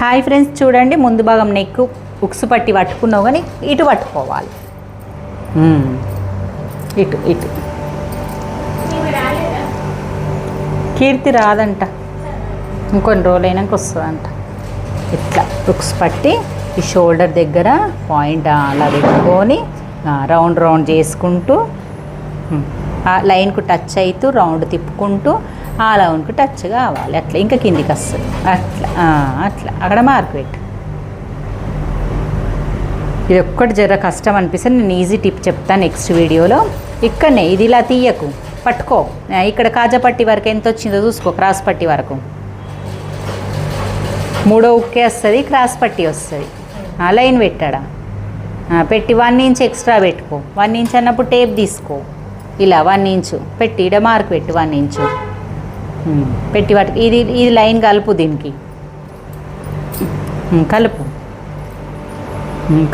Hi friends చూడండి ముందు భాగం నెక్ ఉక్సు పట్టి పట్టుకున్నావు కానీ ఇటు పట్టుకోవాలి. ఇటు ఇటు. కీర్తి రాదంట. ఇంకొన్ని రోజులు అయినాక వస్తుందంట. ఇట్లా ఉక్స్ పట్టి ఈ షోల్డర్ దగ్గర పాయింట్ అలా పెట్టుకొని రౌండ్ రౌండ్ చేసుకుంటూ లైన్కు టచ్ అవుతూ రౌండ్ తిప్పుకుంటూ ఆ లైన్కు టచ్ కావాలి. అట్లా ఇంకా కిందికి వస్తుంది. అట్లా అట్లా. అక్కడ మార్క్ పెట్టు. ఇది ఒక్కటి జర కష్టం అనిపిస్తే నేను ఈజీ టిప్ చెప్తాను నెక్స్ట్ వీడియోలో. ఇక్కడనే ఇది ఇలా తీయకు. పట్టుకో. ఇక్కడ కాజా పట్టి వరకు ఎంత వచ్చిందో చూసుకో క్రాస్ పట్టి వరకు. మూడో ఉక్కే వస్తుంది క్రాస్ పట్టి వస్తుంది. ఆ లైన్ పెట్టాడా? పెట్టి వన్ ఇంచ్ ఎక్స్ట్రా పెట్టుకో. వన్ ఇంచ్ అన్నప్పుడు టేప్ తీసుకో. ఇలా వన్ ఇంచు. పెట్టి ఇడ మార్క్ పెట్టి వన్ ఇంచు. పెట్టి వాటికి. ఇది ఇది లైన్ కలుపు దీనికి. కలుపు.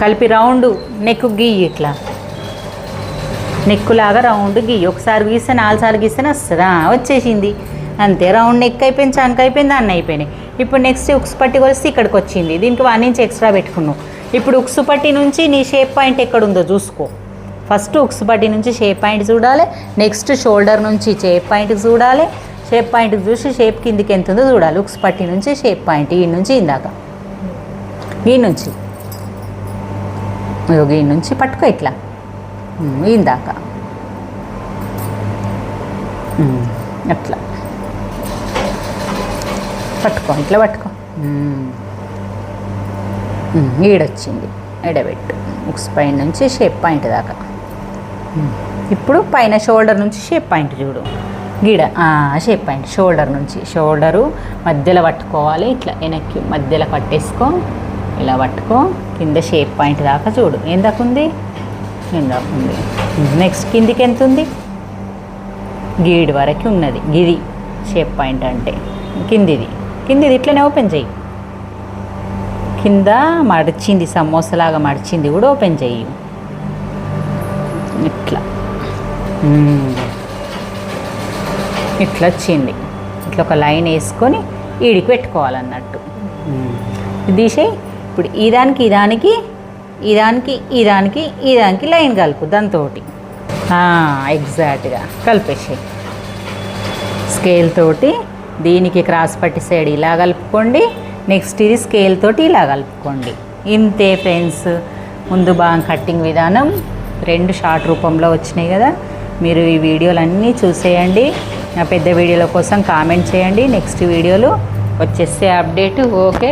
కలిపి రౌండ్ నెక్ గీయి ఇట్లా. నెక్కులాగా రౌండ్ గీయి. ఒకసారి గీస్తే నాలుగు సార్లు గీస్తేనే వస్తుందా వచ్చేసింది. అంతే రౌండ్ నెక్ అయిపోయింది చంక అయిపోయింది అన్న అయిపోయినాయి. ఇప్పుడు నెక్స్ట్ ఉక్స్ పట్టి కొలిస్తే ఇక్కడికి వచ్చింది. దీనికి వన్ ఇంచ్ ఎక్స్ట్రా పెట్టుకున్నావు ఇప్పుడు ఉక్స్ పట్టి నుంచి నీ షేప్ పాయింట్ ఎక్కడ ఉందో చూసుకో. ఫస్ట్ ఉక్స్ పట్టి నుంచి షేప్ పాయింట్ చూడాలి. నెక్స్ట్ షోల్డర్ నుంచి షేప్ పాయింట్ చూడాలి. షేప్ పాయింట్ చూసి షేప్ కిందికి ఎంత ఉందో చూడాలి. ఉక్స్ పట్టి నుంచి షేప్ పాయింట్ ఈ నుంచి ఇందాక. ఈ నుంచి. ఈ నుంచి పట్టుకో ఇట్లా. ఇందాక. అట్లా. పట్టుకో ఇట్లా పట్టుకో. ఈడొచ్చింది. ఎడబెట్టు. ఉక్స్ పాయింట్ నుంచి షేప్ పాయింట్ దాకా. ఇప్పుడు పైన షోల్డర్ నుంచి షేప్ పాయింట్ చూడు. గిడ. షేప్ పాయింట్ షోల్డర్ నుంచి. షోల్డరు మధ్యలో పట్టుకోవాలి. ఇట్లా వెనక్కి మధ్యలో పట్టేసుకో ఇలా పట్టుకో. కింద షేప్ పాయింట్ దాకా చూడు. ఏం దాకా ఉంది? ఏం దాకా ఉంది? నెక్స్ట్ కిందికి ఎంత ఉంది? గీడి వరకు ఉన్నది. గిది. షేప్ పాయింట్ అంటే. కిందిది. కిందిది ఇట్లనే ఓపెన్ చెయ్యి. కింద మడిచింది. సమోసాలాగా మడిచింది కూడా ఓపెన్ చెయ్యి. ఇట్లా. ఇట్లా వచ్చింది. ఇట్లా ఒక లైన్ వేసుకొని ఈడికి పెట్టుకోవాలన్నట్టు. మ్మ్. తీసేయి. ఇప్పుడు ఈ దానికి ఈ దానికి ఈ దానికి ఈ దానికి ఈ దానికి లైన్ కలుపు దాంతో ఎగ్జాక్ట్గా కలిపేసేయి. స్కేల్ తోటి దీనికి క్రాస్ పట్టి సైడ్ ఇలా కలుపుకోండి నెక్స్ట్ ఇది స్కేల్ తోటి ఇలా కలుపుకోండి. ఇంతే ఫ్రెండ్స్. ముందు భాగం కట్టింగ్ విధానం. రెండు షార్ట్ రూపంలో వచ్చినాయి కదా. మీరు ఈ వీడియోలన్నీ చూసేయండి. పెద్ద వీడియోల కోసం కామెంట్ చేయండి. నెక్స్ట్ వీడియోలు వచ్చేస్తే అప్డేట్. ఓకే.